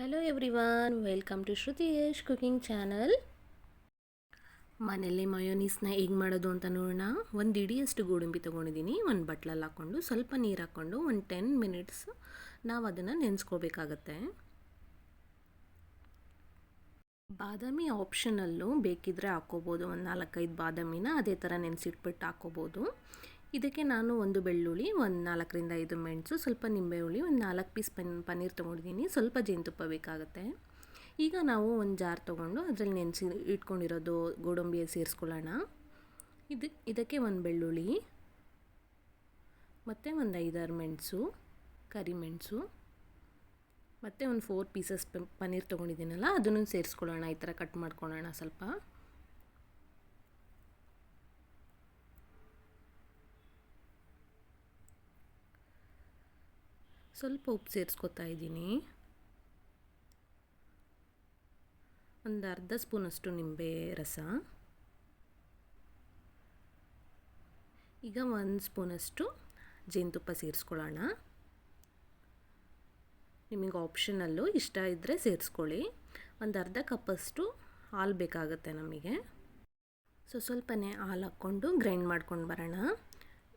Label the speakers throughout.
Speaker 1: Hello everyone welcome to Shruti Yash cooking channel ಮನೆಯಲ್ಲಿ ಮಯೋನೀಸ್ನ ಹೇಗೆ ಮಾಡೋದು ಅಂತ ನೋಡೋಣ. ಒಂದು ಇಡಿಯಷ್ಟು ಗೋಡಂಬಿ ತೊಗೊಂಡಿದ್ದೀನಿ. ಒಂದು ಬಟ್ಲಲ್ಲಿ ಹಾಕ್ಕೊಂಡು ಸ್ವಲ್ಪ ನೀರು ಹಾಕ್ಕೊಂಡು ಒಂದು ಟೆನ್ ಮಿನಿಟ್ಸ್ ನಾವು ಅದನ್ನು ನೆನೆಸ್ಕೋಬೇಕಾಗತ್ತೆ. ಬಾದಾಮಿ ಆಪ್ಷನಲ್ಲು ಬೇಕಿದ್ರೆ ಹಾಕ್ಕೋಬೋದು ಒಂದು ನಾಲ್ಕೈದು ಬಾದಾಮಿನ ಅದೇ ಥರ ನೆನೆಸಿಟ್ಬಿಟ್ಟು ಹಾಕ್ಕೋಬೋದು ಇದಕ್ಕೆ ನಾನು ಒಂದು ಬೆಳ್ಳುಳ್ಳಿ, ಒಂದು ನಾಲ್ಕರಿಂದ ಐದು ಮೆಣಸು, ಸ್ವಲ್ಪ ನಿಂಬೆ ಹುಳಿ ಒಂದು ನಾಲ್ಕು ಪೀಸ್ ಪನ್, ಪನ್ನೀರ್ ತೊಗೊಂಡಿದ್ದೀನಿ. ಸ್ವಲ್ಪ ಜೇನುತುಪ್ಪ ಬೇಕಾಗುತ್ತೆ. ಈಗ ನಾವು ಒಂದು ಜಾರ್ ತೊಗೊಂಡು ಅದರಲ್ಲಿ ನೆನೆಸಿ ಇಟ್ಕೊಂಡಿರೋದು ಗೋಡಂಬಿ ಸೇರಿಸ್ಕೊಳ್ಳೋಣ. ಇದು, ಇದಕ್ಕೆ ಒಂದು ಬೆಳ್ಳುಳ್ಳಿ, ಮತ್ತು ಒಂದು ಐದಾರು ಮೆಣಸು ಕರಿಮೆಣಸು ಮತ್ತು ಒಂದು ಫೋರ್ ಪೀಸಸ್ ಪನ್ನೀರ್ ತೊಗೊಂಡಿದ್ದೀನಲ್ಲ, ಅದನ್ನು ಸೇರಿಸ್ಕೊಳ್ಳೋಣ. ಈ ಥರ ಕಟ್ ಮಾಡ್ಕೊಳ್ಳೋಣ ಸ್ವಲ್ಪ. ಸ್ವಲ್ಪ ಉಪ್ಪು ಸೇರಿಸ್ಕೊತಾ ಇದ್ದೀನಿ. ಒಂದು ಅರ್ಧ ಸ್ಪೂನಷ್ಟು ನಿಂಬೆ ರಸ. ಈಗ ಒಂದು ಸ್ಪೂನಷ್ಟು ಜೇನುತುಪ್ಪ ಸೇರಿಸ್ಕೊಳ್ಳೋಣ. ನಿಮಗೆ ಆಪ್ಷನಲ್ಲು ಇಷ್ಟ ಇದ್ದರೆ ಸೇರಿಸ್ಕೊಳ್ಳಿ. ಒಂದು ಅರ್ಧ ಕಪ್ಪಷ್ಟು ಹಾಲು ಬೇಕಾಗುತ್ತೆ ನಮಗೆ. ಸೊ, ಸ್ವಲ್ಪನೇ ಹಾಲು ಹಾಕ್ಕೊಂಡು ಗ್ರೈಂಡ್ ಮಾಡ್ಕೊಂಡು ಬರೋಣ.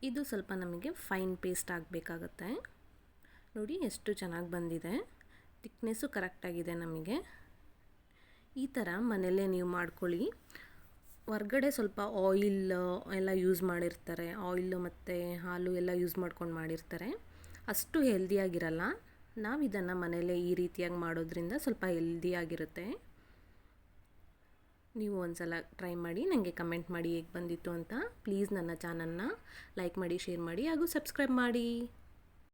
Speaker 1: ಇದು ಸ್ವಲ್ಪ ನಮಗೆ ಫೈನ್ ಪೇಸ್ಟ್ ಆಗಬೇಕಾಗತ್ತೆ. ನೋಡಿ ಎಷ್ಟು ಚೆನ್ನಾಗಿ ಬಂದಿದೆ. ತಿಕ್ನೆಸ್ಸು ಕರೆಕ್ಟಾಗಿದೆ ನಮಗೆ. ಈ ಥರ ಮನೆಯಲ್ಲೇ ನೀವು ಮಾಡ್ಕೊಳ್ಳಿ. ಹೊರ್ಗಡೆ ಸ್ವಲ್ಪ ಆಯಿಲ್ ಎಲ್ಲ ಯೂಸ್ ಮಾಡಿರ್ತಾರೆ. ಆಯಿಲ್ ಮತ್ತು ಹಾಲು ಎಲ್ಲ ಯೂಸ್ ಮಾಡ್ಕೊಂಡು ಮಾಡಿರ್ತಾರೆ. ಅಷ್ಟು ಹೆಲ್ದಿಯಾಗಿರಲ್ಲ ನಾವು ಇದನ್ನು ಮನೆಯಲ್ಲೇ ಈ ರೀತಿಯಾಗಿ ಮಾಡೋದ್ರಿಂದ ಸ್ವಲ್ಪ ಹೆಲ್ದಿಯಾಗಿರುತ್ತೆ ನೀವು ಒಂದು ಸಲ ಟ್ರೈ ಮಾಡಿ ನನಗೆ ಕಮೆಂಟ್ ಮಾಡಿ ಹೇಗೆ ಬಂದಿತ್ತು ಅಂತ. ಪ್ಲೀಸ್ ನನ್ನ ಚಾನಲ್ನ ಲೈಕ್ ಮಾಡಿ ಶೇರ್ ಮಾಡಿ, ಹಾಗೂ ಸಬ್ಸ್ಕ್ರೈಬ್ ಮಾಡಿ.